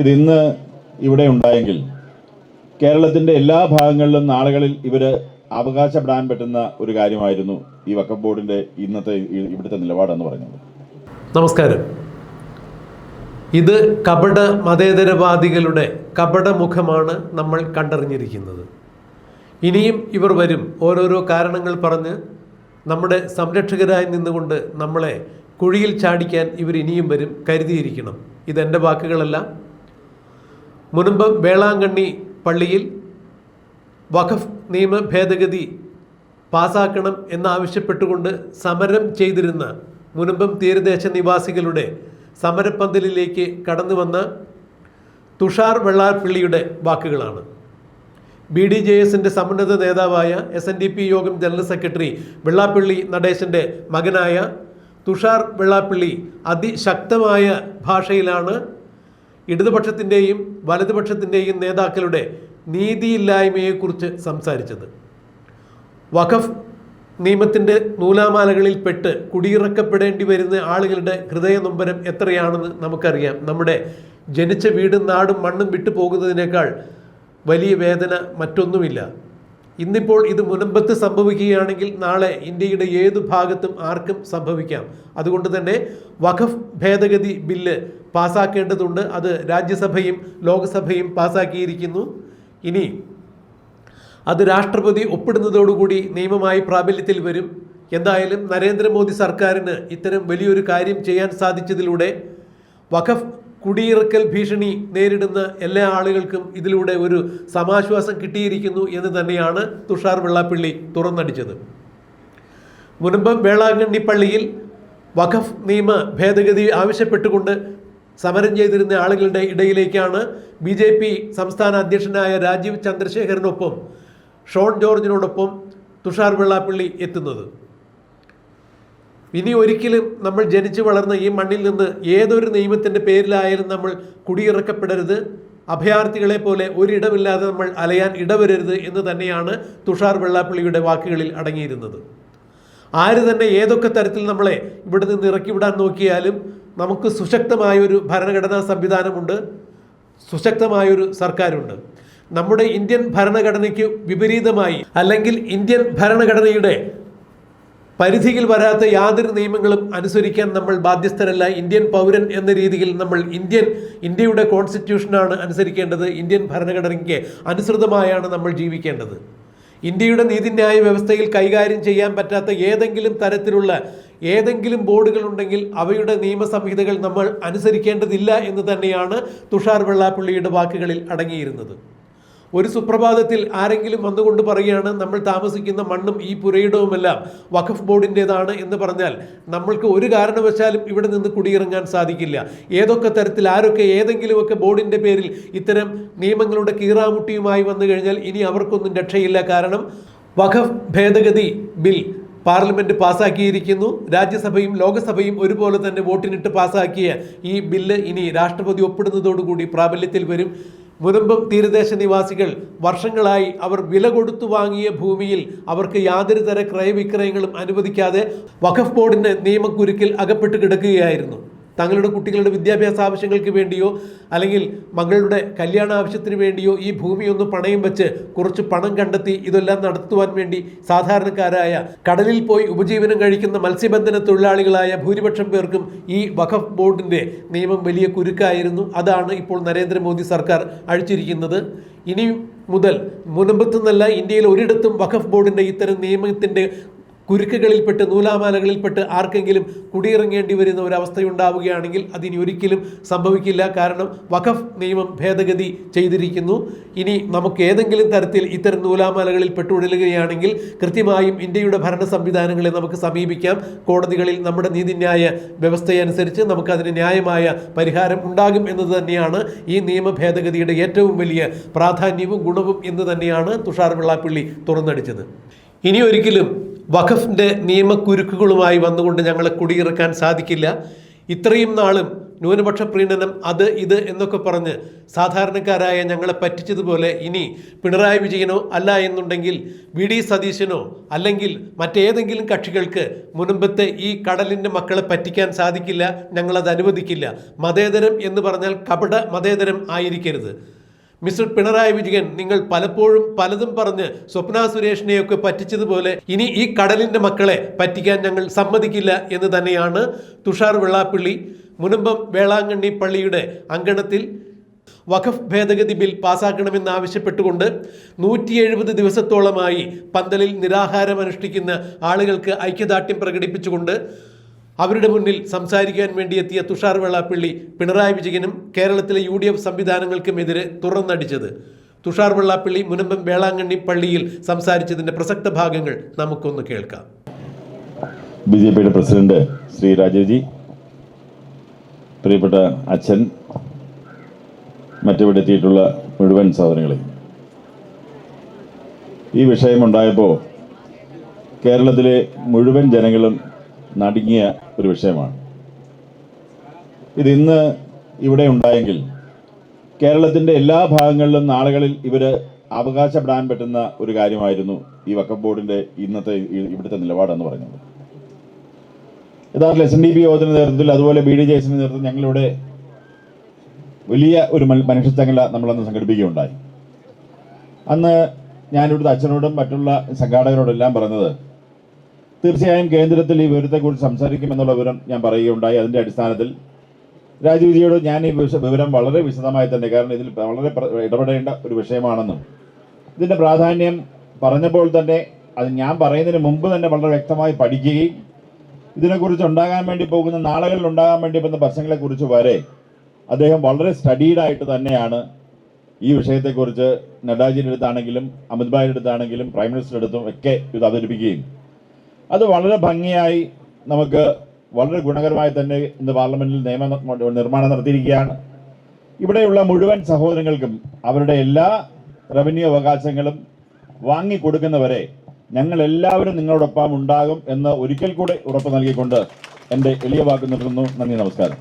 ഇത് ഇന്ന് ഇവിടെ ഉണ്ടായെങ്കിൽ കേരളത്തിന്റെ എല്ലാ ഭാഗങ്ങളിലും നാളുകളിൽ ഇവർ അവകാശപ്പെടാൻ പറ്റുന്ന ഒരു കാര്യമായിരുന്നു ഈ വക്കഫ് ബോർഡിന്റെ ഇന്നത്തെ ഇവിടുത്തെ നിലപാടെന്ന് പറയുന്നത്. നമസ്കാരം. ഇത് കപട മതേതരവാദികളുടെ കപടമുഖമാണ് നമ്മൾ കണ്ടറിഞ്ഞിരിക്കുന്നത്. ഇനിയും ഇവർ വരും. ഓരോരോ കാരണങ്ങൾ പറഞ്ഞ് നമ്മുടെ സംരക്ഷകരായി നിന്നുകൊണ്ട് നമ്മളെ കുഴിയിൽ ചാടിക്കാൻ ഇവർ ഇനിയും വരും. കരുതിയിരിക്കണം. ഇതെന്റെ വാക്കുകളല്ല. മുൻപ് വേളാങ്കണ്ണി പള്ളിയിൽ വഖഫ് നിയമ ഭേദഗതി പാസാക്കണം എന്നാവശ്യപ്പെട്ടുകൊണ്ട് സമരം ചെയ്തിരുന്ന മുനമ്പം തീരദേശ നിവാസികളുടെ സമരപ്പന്തലിലേക്ക് കടന്നു വന്ന തുഷാർ വെള്ളാർപ്പള്ളിയുടെ വാക്കുകളാണ്. ബി ഡി ജെ എസിന്റെ സമുന്നത നേതാവായ എസ് എൻ ഡി പി യോഗം ജനറൽ സെക്രട്ടറി വെള്ളാപ്പള്ളി നടേശന്റെ മകനായ തുഷാർ വെള്ളാപ്പള്ളി അതിശക്തമായ ഭാഷയിലാണ് ഇടതുപക്ഷത്തിന്റെയും വലതുപക്ഷത്തിന്റെയും നേതാക്കളുടെ നീതിയില്ലായ്മയെക്കുറിച്ച് സംസാരിച്ചത്. വഖഫ് നിയമത്തിന്റെ നൂലാമാലകളിൽ പെട്ട് കുടിയിറക്കപ്പെടേണ്ടി വരുന്ന ആളുകളുടെ ഹൃദയനൊമ്പരം എത്രയാണെന്ന് നമുക്കറിയാം. നമ്മുടെ ജനിച്ച വീടും നാടും മണ്ണും വിട്ടു പോകുന്നതിനേക്കാൾ വലിയ വേദന മറ്റൊന്നുമില്ല. ഇന്നിപ്പോൾ ഇത് മുനമ്പത്ത് സംഭവിക്കുകയാണെങ്കിൽ നാളെ ഇന്ത്യയുടെ ഏതു ഭാഗത്തും ആർക്കും സംഭവിക്കാം. അതുകൊണ്ട് തന്നെ വഖഫ് ഭേദഗതി ബില്ല് പാസ്സാക്കേണ്ടതുണ്ട് അത് രാജ്യസഭയും ലോക്സഭയും പാസ്സാക്കിയിരിക്കുന്നു ഇനി അത് രാഷ്ട്രപതി ഒപ്പിടുന്നതോടുകൂടി നിയമമായി പ്രാബല്യത്തിൽ വരും. എന്തായാലും നരേന്ദ്രമോദി സർക്കാരിന് ഇത്തരം വലിയൊരു കാര്യം ചെയ്യാൻ സാധിച്ചതിലൂടെ വഖഫ് കുടിയിറക്കൽ ഭീഷണി നേരിടുന്ന എല്ലാ ആളുകൾക്കും ഇതിലൂടെ ഒരു സമാശ്വാസം കിട്ടിയിരിക്കുന്നു എന്ന് തന്നെയാണ് തുഷാർ വെള്ളാപ്പള്ളി തുറന്നടിച്ചത്. മുൻപ് വേളാങ്കണ്ണി പള്ളിയിൽ വഖഫ് നിയമ ഭേദഗതി ആവശ്യപ്പെട്ടുകൊണ്ട് സമരം ചെയ്തിരുന്ന ആളുകളുടെ ഇടയിലേക്കാണ് ബി ജെ പി സംസ്ഥാന അധ്യക്ഷനായ രാജീവ് ചന്ദ്രശേഖരനൊപ്പം ഷോൺ ജോർജിനോടൊപ്പം തുഷാർ വെള്ളാപ്പള്ളി എത്തുന്നത്. ഇനി ഒരിക്കലും നമ്മൾ ജനിച്ചു വളർന്ന ഈ മണ്ണിൽ നിന്ന് ഏതൊരു നിയമത്തിന്റെ പേരിലായാലും നമ്മൾ കുടിയിറക്കപ്പെടരുത്. അഭയാർത്ഥികളെ പോലെ ഒരിടമില്ലാതെ നമ്മൾ അലയാൻ ഇടവരരുത് എന്ന് തന്നെയാണ് തുഷാർ വെള്ളാപ്പള്ളിയുടെ വാക്കുകളിൽ അടങ്ങിയിരുന്നത്. ആര് തന്നെ ഏതൊക്കെ തരത്തിൽ നമ്മളെ ഇവിടെ നിന്ന് ഇറക്കിവിടാൻ നോക്കിയാലും നമുക്ക് സുശക്തമായൊരു ഭരണഘടനാ സംവിധാനമുണ്ട് സുശക്തമായൊരു സർക്കാരുണ്ട്. നമ്മുടെ ഇന്ത്യൻ ഭരണഘടനയ്ക്ക് വിപരീതമായി അല്ലെങ്കിൽ ഇന്ത്യൻ ഭരണഘടനയുടെ പരിധിയിൽ വരാത്ത യാതൊരു നിയമങ്ങളും അനുസരിക്കാൻ നമ്മൾ ബാധ്യസ്ഥരല്ല. ഇന്ത്യൻ പൗരൻ എന്ന രീതിയിൽ നമ്മൾ ഇന്ത്യൻ ഇന്ത്യയുടെ കോൺസ്റ്റിറ്റ്യൂഷനാണ് അനുസരിക്കേണ്ടത്. ഇന്ത്യൻ ഭരണഘടനയ്ക്ക് അനുസൃതമായാണ് നമ്മൾ ജീവിക്കേണ്ടത്. ഇന്ത്യയുടെ നീതിന്യായ വ്യവസ്ഥയിൽ കൈകാര്യം ചെയ്യാൻ പറ്റാത്ത ഏതെങ്കിലും തരത്തിലുള്ള ഏതെങ്കിലും ബോർഡുകൾ ഉണ്ടെങ്കിൽ അവയുടെ നിയമസംഹിതകൾ നമ്മൾ അനുസരിക്കേണ്ടതില്ല എന്ന് തന്നെയാണ് തുഷാർ വെള്ളാപ്പള്ളിയുടെ വാക്കുകളിൽ അടങ്ങിയിരുന്നത്. ഒരു സുപ്രഭാതത്തിൽ ആരെങ്കിലും വന്നുകൊണ്ട് പറയുകയാണ് നമ്മൾ താമസിക്കുന്ന മണ്ണും ഈ പുരയിടവുമെല്ലാം വഖഫ് ബോർഡിന്റെതാണ് എന്ന് പറഞ്ഞാൽ നമ്മൾക്ക് ഒരു കാരണവശാലും ഇവിടെ നിന്ന് കുടിയിറങ്ങാൻ സാധിക്കില്ല. ഏതൊക്കെ തരത്തിൽ ആരൊക്കെ ഏതെങ്കിലുമൊക്കെ ബോർഡിന്റെ പേരിൽ ഇത്തരം നിയമങ്ങളുടെ കീറാമുട്ടിയുമായി വന്നു കഴിഞ്ഞാൽ ഇനി അവർക്കൊന്നും രക്ഷയില്ല. കാരണം വഖഫ് ഭേദഗതി ബിൽ പാർലമെന്റ് പാസാക്കിയിരിക്കുന്നു രാജ്യസഭയും ലോകസഭയും ഒരുപോലെ തന്നെ വോട്ടിനിട്ട് പാസാക്കിയ ഈ ബില്ല് ഇനി രാഷ്ട്രപതി ഒപ്പിടുന്നതോടുകൂടി പ്രാബല്യത്തിൽ വരും. മുനമ്പം തീരദേശ നിവാസികൾ വർഷങ്ങളായി അവർ വില കൊടുത്തു വാങ്ങിയ ഭൂമിയിൽ അവർക്ക് യാതൊരു തര ക്രയവിക്രയങ്ങളും അനുവദിക്കാതെ വഖഫ് ബോർഡിന്റെ നിയമക്കുരുക്കിൽ അകപ്പെട്ട് കിടക്കുകയായിരുന്നു. തങ്ങളുടെ കുട്ടികളുടെ വിദ്യാഭ്യാസ ആവശ്യങ്ങൾക്ക് വേണ്ടിയോ അല്ലെങ്കിൽ മകളുടെ കല്യാണ ആവശ്യത്തിന് വേണ്ടിയോ ഈ ഭൂമി ഒന്ന് പണയം വെച്ച് കുറച്ച് പണം കണ്ടെത്തി ഇതെല്ലാം നടത്തുവാൻ വേണ്ടി സാധാരണക്കാരായ കടലിൽ പോയി ഉപജീവനം കഴിക്കുന്ന മത്സ്യബന്ധന തൊഴിലാളികളായ ഭൂരിപക്ഷം പേർക്കും ഈ വഖഫ് ബോർഡിന്റെ നിയമം വലിയ കുരുക്കായിരുന്നു. അതാണ് ഇപ്പോൾ നരേന്ദ്രമോദി സർക്കാർ അഴിച്ചിരിക്കുന്നത്. ഇനി മുതൽ മുനമ്പത്തുനിന്നല്ല ഇന്ത്യയിൽ ഒരിടത്തും വഖഫ് ബോർഡിന്റെ ഇത്തരം നിയമത്തിന്റെ കുരുക്കുകളിൽപ്പെട്ട് നൂലാമാലകളിൽപ്പെട്ട് ആർക്കെങ്കിലും കുടിയിറങ്ങേണ്ടി വരുന്ന ഒരവസ്ഥയുണ്ടാവുകയാണെങ്കിൽ അതിനി ഒരിക്കലും സംഭവിക്കില്ല. കാരണം വഖഫ് നിയമം ഭേദഗതി ചെയ്തിരിക്കുന്നു. ഇനി നമുക്ക് ഏതെങ്കിലും തരത്തിൽ ഇത്തരം നൂലാമാലകളിൽ പെട്ടുവിടലുകയാണെങ്കിൽ കൃത്യമായും ഇന്ത്യയുടെ ഭരണ സംവിധാനങ്ങളെ നമുക്ക് സമീപിക്കാം. കോടതികളിൽ നമ്മുടെ നീതിന്യായ വ്യവസ്ഥയനുസരിച്ച് നമുക്കതിന് ന്യായമായ പരിഹാരം ഉണ്ടാകും എന്നത് തന്നെയാണ് ഈ നിയമ ഭേദഗതിയുടെ ഏറ്റവും വലിയ പ്രാധാന്യവും ഗുണവും എന്ന് തന്നെയാണ് തുഷാർ വെള്ളാപ്പള്ളി തുറന്നടിച്ചത്. ഇനി ഒരിക്കലും വഖഫിന്റെ നിയമക്കുരുക്കുകളുമായി വന്നുകൊണ്ട് ഞങ്ങളെ കുടിയിറക്കാൻ സാധിക്കില്ല. ഇത്രയും നാളും ന്യൂനപക്ഷ പ്രീണനം അത് ഇത് എന്നൊക്കെ പറഞ്ഞ് സാധാരണക്കാരായ ഞങ്ങളെ പറ്റിച്ചതുപോലെ ഇനി പിണറായി വിജയനോ അല്ല എന്നുണ്ടെങ്കിൽ വി ഡി സതീശനോ അല്ലെങ്കിൽ മറ്റേതെങ്കിലും കക്ഷികൾക്ക് മുൻപത്തെ ഈ കടലിന്റെ മക്കളെ പറ്റിക്കാൻ സാധിക്കില്ല ഞങ്ങളത് അനുവദിക്കില്ല. മതേതരം എന്ന് പറഞ്ഞാൽ കപട മതേതരം ആയിരിക്കരുത്. മിസ്റ്റർ പിണറായി വിജയൻ നിങ്ങൾ പലപ്പോഴും പലതും പറഞ്ഞ് സ്വപ്ന സുരേഷിനെയൊക്കെ പറ്റിച്ചതുപോലെ ഇനി ഈ കടലിന്റെ മക്കളെ പറ്റിക്കാൻ ഞങ്ങൾ സമ്മതിക്കില്ല എന്ന് തന്നെയാണ് തുഷാർ വെള്ളാപ്പള്ളി മുനമ്പം വേളാങ്കണ്ണി പള്ളിയുടെ അങ്കണത്തിൽ വഖഫ് ഭേദഗതി ബിൽ പാസാക്കണമെന്നാവശ്യപ്പെട്ടുകൊണ്ട് നൂറ്റി എഴുപത് ദിവസത്തോളമായി പന്തലിൽ നിരാഹാരം അനുഷ്ഠിക്കുന്ന ആളുകൾക്ക് ഐക്യദാർഢ്യം പ്രകടിപ്പിച്ചുകൊണ്ട് അവരുടെ മുന്നിൽ സംസാരിക്കാൻ വേണ്ടി എത്തിയ തുഷാർ വെള്ളാപ്പള്ളി പിണറായി വിജയനും കേരളത്തിലെ യു ഡി എഫ് സംവിധാനങ്ങൾക്കുമെതിരെ തുറന്നടിച്ചത്. തുഷാർ വെള്ളാപ്പള്ളി മുനമ്പം വേളാങ്കണ്ണി പള്ളിയിൽ സംസാരിച്ചതിന്റെ പ്രസക്ത ഭാഗങ്ങൾ നമുക്കൊന്ന് കേൾക്കാം. ബി ജെ പിയുടെ പ്രസിഡന്റ് ശ്രീ രാജീവ്ജി പ്രിയപ്പെട്ട അച്ഛൻ മറ്റിവിടെ എത്തിയിട്ടുള്ള മുഴുവൻ സഹോദരങ്ങളെ ഈ വിഷയമുണ്ടായപ്പോൾ കേരളത്തിലെ മുഴുവൻ ജനങ്ങളും നടുങ്ങിയ ഒരു വിഷയമാണ്. ഇത് ഇന്ന് ഇവിടെ ഉണ്ടായെങ്കിൽ കേരളത്തിന്റെ എല്ലാ ഭാഗങ്ങളിലും നാളുകളിൽ ഇവർ അവകാശപ്പെടാൻ പറ്റുന്ന ഒരു കാര്യമായിരുന്നു ഈ വക്കഫ് ബോർഡിന്റെ ഇന്നത്തെ ഇവിടുത്തെ നിലപാടെന്ന് പറയുന്നത്. യഥാർത്ഥത്തിൽ എസ് എൻ ഡി പി യോഗത്തിന്റെ നേതൃത്വത്തിൽ അതുപോലെ ബി ഡി ജെ എസിന്റെ നേതൃത്വത്തിൽ ഞങ്ങളിവിടെ വലിയ ഒരു മനുഷ്യച്ചങ്ങല നമ്മളന്ന് സംഘടിപ്പിക്കുകയുണ്ടായി. അന്ന് ഞാനിവിടുത്തെ അച്ഛനോടും മറ്റുള്ള സംഘാടകരോടും എല്ലാം പറഞ്ഞത് തീർച്ചയായും കേന്ദ്രത്തിൽ ഈ വിവരത്തെക്കുറിച്ച് സംസാരിക്കുമെന്നുള്ള വിവരം ഞാൻ പറയുകയുണ്ടായി. അതിന്റെ അടിസ്ഥാനത്തിൽ രാജീവ് ജിയോട് ഞാൻ ഈ വിവരം വളരെ വിശദമായി തന്നെ കാരണം ഇതിൽ വളരെ ഇടപെടേണ്ട ഒരു വിഷയമാണെന്നും ഇതിന്റെ പ്രാധാന്യം പറഞ്ഞപ്പോൾ തന്നെ അത് ഞാൻ പറയുന്നതിന് മുമ്പ് തന്നെ വളരെ വ്യക്തമായി പഠിക്കുകയും ഇതിനെക്കുറിച്ച് ഉണ്ടാകാൻ വേണ്ടി പോകുന്ന നാളുകളിൽ ഉണ്ടാകാൻ വേണ്ടി പോകുന്ന പ്രശ്നങ്ങളെക്കുറിച്ച് വരെ അദ്ദേഹം വളരെ സ്റ്റഡീഡായിട്ട് തന്നെയാണ് ഈ വിഷയത്തെക്കുറിച്ച് നഡാജിയുടെ അടുത്താണെങ്കിലും അമിത് ഭായിയുടെ അടുത്താണെങ്കിലും പ്രൈം മിനിസ്റ്ററുടെ അടുത്തും ഒക്കെ ഇത് അവതരിപ്പിക്കുകയും. അത് വളരെ ഭംഗിയായി നമുക്ക് വളരെ ഗുണകരമായി തന്നെ ഇന്ന് പാർലമെന്റിൽ നിയമ നിർമ്മാണം നടത്തിയിരിക്കുകയാണ്. ഇവിടെയുള്ള മുഴുവൻ സഹോദരങ്ങൾക്കും അവരുടെ എല്ലാ റവന്യൂ അവകാശങ്ങളും വാങ്ങിക്കൊടുക്കുന്നവരെ ഞങ്ങൾ എല്ലാവരും നിങ്ങളോടൊപ്പം ഉണ്ടാകും എന്ന് ഒരിക്കൽ കൂടെ ഉറപ്പ് നൽകിക്കൊണ്ട് എന്റെ എളിയ വാക്ക് നിർത്തുന്നു. നന്ദി നമസ്കാരം.